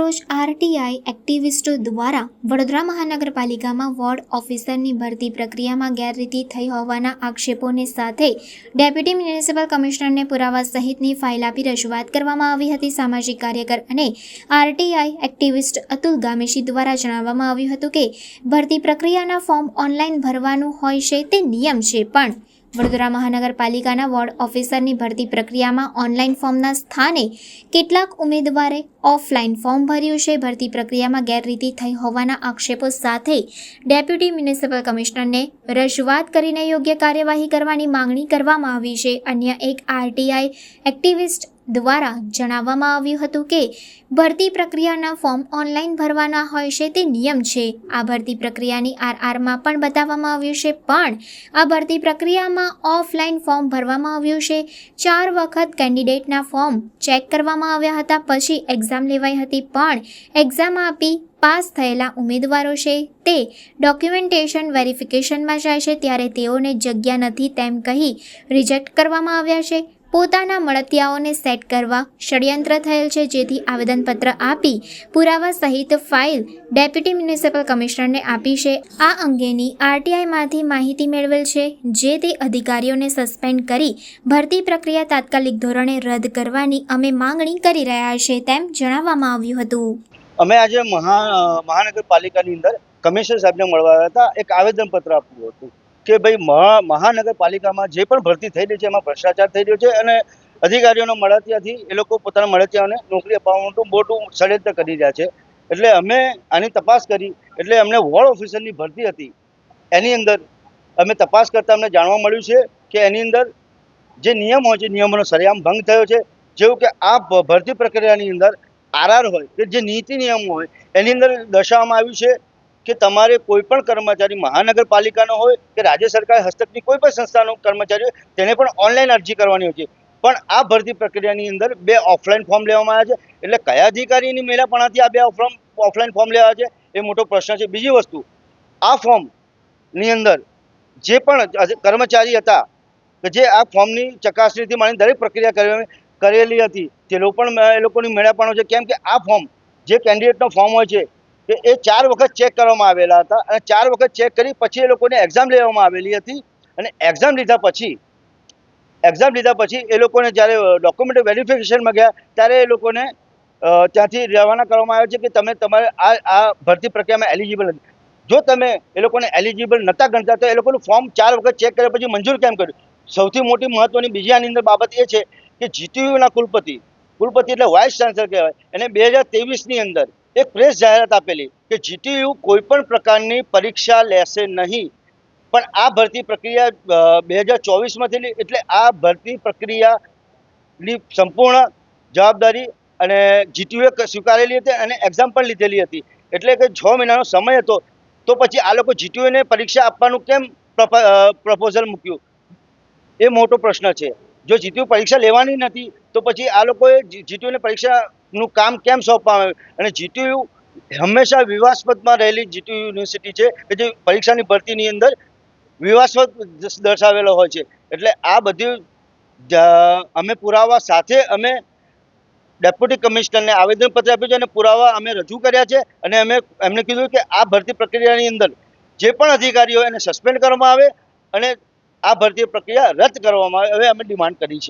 આજરોજ આરટીઆઈ એક્ટિવિસ્ટો દ્વારા વડોદરા મહાનગરપાલિકામાં વોર્ડ ઓફિસરની ભરતી પ્રક્રિયામાં ગેરરીતિ થઈ હોવાના આક્ષેપોને સાથે ડેપ્યુટી મ્યુનિસિપલ કમિશનરને પુરાવા સહિતની ફાઇલ આપી રજૂઆત કરવામાં આવી હતી. સામાજિક કાર્યકર અને આરટીઆઈ એક્ટિવિસ્ટ અતુલ ગામેશી દ્વારા જણાવવામાં આવ્યું હતું કે ભરતી પ્રક્રિયાના ફોર્મ ઓનલાઈન ભરવાનું હોય છે તે નિયમ છે, પણ વડોદરા મહાનગરપાલિકાના વોર્ડ ઓફિસરની ભરતી પ્રક્રિયામાં ઓનલાઈન ફોર્મના સ્થાને કેટલાક ઉમેદવારે ઓફલાઈન ફોર્મ ભર્યું છે. ભરતી પ્રક્રિયામાં ગેરરીતિ થઈ હોવાના આક્ષેપો સાથે ડેપ્યુટી મ્યુનિસિપલ કમિશનરને રજૂઆત કરીને યોગ્ય કાર્યવાહી કરવાની માંગણી કરવામાં આવી છે. અન્ય એક આરટીઆઈ એક્ટિવિસ્ટ દ્વારા જણાવવામાં આવ્યું હતું કે ભરતી પ્રક્રિયાના ફોર્મ ઓનલાઈન ભરવાના હોય છે તે નિયમ છે. આ ભરતી પ્રક્રિયાની આરઆરમાં પણ બતાવવામાં આવ્યું છે. પણ આ ભરતી પ્રક્રિયામાં ઓફલાઈન ફોર્મ ભરવામાં આવ્યું છે. ચાર વખત કેન્ડિડેટના ફોર્મ ચેક કરવામાં આવ્યા હતા. પછી એક્ઝામ લેવાઈ હતી. પણ એક્ઝામ આપી પાસ થયેલા ઉમેદવારો છે તે ડોક્યુમેન્ટેશન વેરિફિકેશનમાં જાય છે. ત્યારે તેઓને જગ્યા નથી તેમ કહી રિજેક્ટ કરવામાં આવ્યા છે. પોતાના મળતિયાઓને સેટ કરવા ષડયંત્ર થયેલ છે, જેથી આવેદનપત્ર આપી પુરાવા સહિત ફાઇલ ડેપ્યુટી મ્યુનિસિપલ કમિશનરને આપી છે. આ અંગેની આરટીઆઈમાંથી માહિતી મેળવેલ છે, જે તે અધિકારીઓને સસ્પેન્ડ કરી ભરતી પ્રક્રિયા તાત્કાલિક ધોરણે રદ કરવાની અમે માંગણી કરી રહ્યા છે, તેમ જણાવવામાં આવ્યું હતું. અમે આજે મહા, મહાનગરપાલિકાની અંદર કમિશનર સાહેબને મળવા હતા. એક આવેદનપત્ર આપવું હતું. કે ભાઈ મહા મહાનગરપાલિકામાં જે પણ ભરતી થઈ રહી છે, એમાં ભ્રષ્ટાચાર થઈ રહ્યો છે અને અધિકારીઓનો મળતિયાથી એ લોકો પોતાના મળતિયાઓને નોકરી અપાવવાનું મોટું ષડયંત્ર કરી રહ્યા છે. એટલે અમે આની તપાસ કરી, એટલે અમને વોર્ડ ઓફિસરની ભરતી હતી. એની અંદર અમે તપાસ કરતાં અમને જાણવા મળ્યું છે કે એની અંદર જે નિયમ હોય છે, નિયમોનો સરેઆમ ભંગ થયો છે, જેવું કે આ ભરતી પ્રક્રિયાની અંદર આરઆર હોય કે જે નીતિ નિયમો હોય, એની અંદર દર્શાવવામાં આવ્યું છે કે તમારે કોઈ પણ કર્મચારી મહાનગરપાલિકાનો હોય કે રાજ્ય સરકાર હસ્તકની કોઈ પણ સંસ્થાનો કર્મચારી હોય, તેને પણ ઓનલાઈન અરજી કરવાની હોય છે. પણ આ ભરતી પ્રક્રિયાની અંદર બે ઓફલાઈન ફોર્મ લેવામાં આવ્યા છે. એટલે કયા અધિકારીની મેળાપણાથી આ બે ઓફલાઈન ઓફલાઈન ફોર્મ લેવા છે, એ મોટો પ્રશ્ન છે. બીજી વસ્તુ, આ ફોર્મની અંદર જે પણ કર્મચારી હતા, કે જે આ ફોર્મની ચકાસણીથી માની દરેક પ્રક્રિયા કરી, કરેલી હતી તે લોકો પણ એ લોકોની મેળાપણો છે. કેમ કે આ ફોર્મ જે કેન્ડિડેટનો ફોર્મ હોય છે કે એ ચાર વખત ચેક કરવામાં આવેલા હતા અને ચાર વખત ચેક કરી પછી એ લોકોને એક્ઝામ લેવામાં આવેલી હતી અને એક્ઝામ લીધા પછી એક્ઝામ લીધા પછી એ લોકોને જ્યારે ડોક્યુમેન્ટ વેરિફિકેશનમાં ગયા ત્યારે એ લોકોને ત્યાંથી રવાના કરવામાં આવે છે કે તમે તમારે આ આ ભરતી પ્રક્રિયામાં એલિજિબલ નથી. જો તમે એ લોકોને એલિજિબલ નહોતા ગણતા તો એ લોકોનું ફોર્મ ચાર વખત ચેક કર્યા પછી મંજૂર કેમ કર્યું? સૌથી મોટી મહત્વની બીજી આની અંદર બાબત એ છે કે જીટીયુના કુલપતિ કુલપતિ એટલે વાઇસ ચાન્સલર કહેવાય. એને બે હજાર તેવીસની અંદર એક પ્રેસ જાહેરાત આપેલી કે જીટીયુ કોઈ પણ પ્રકારની પરીક્ષા લેશે નહીં. પણ આ ભરતી પ્રક્રિયા બે હજાર ચોવીસમાં થયેલી એટલે આ ભરતી પ્રક્રિયાની સંપૂર્ણ જવાબદારી અને જીટીયુએ સ્વીકારેલી હતી અને એક્ઝામ પણ લીધેલી હતી. એટલે કે છ મહિનાનો સમય હતો, તો પછી આ લોકો જીટીયુને પરીક્ષા આપવાનું કેમ પ્રપોઝલ મૂક્યું? એ મોટો પ્રશ્ન છે. જો જીટીયુ પરીક્ષા લેવાની નથી, તો પછી આ લોકોએ જીટીયુને પરીક્ષાનું કામ કેમ સોંપવામાં આવ્યું? અને જીટીયુ હંમેશા વિવાસ્પદમાં રહેલી જીટીયુ યુનિવર્સિટી છે કે જે પરીક્ષાની ભરતીની અંદર વિવાસ્પદ દર્શાવેલો હોય છે. એટલે આ બધી અમે પુરાવા સાથે અમે ડેપ્યુટી કમિશનરને આવેદનપત્ર આપ્યું છે અને પુરાવા અમે રજૂ કર્યા છે અને અમે એમને કીધું કે આ ભરતી પ્રક્રિયાની અંદર જે પણ અધિકારીઓ એને સસ્પેન્ડ કરવામાં આવે અને આ ભરતી પ્રક્રિયા રદ કરવામાં આવે હવે અમે ડિમાન્ડ કરી છે.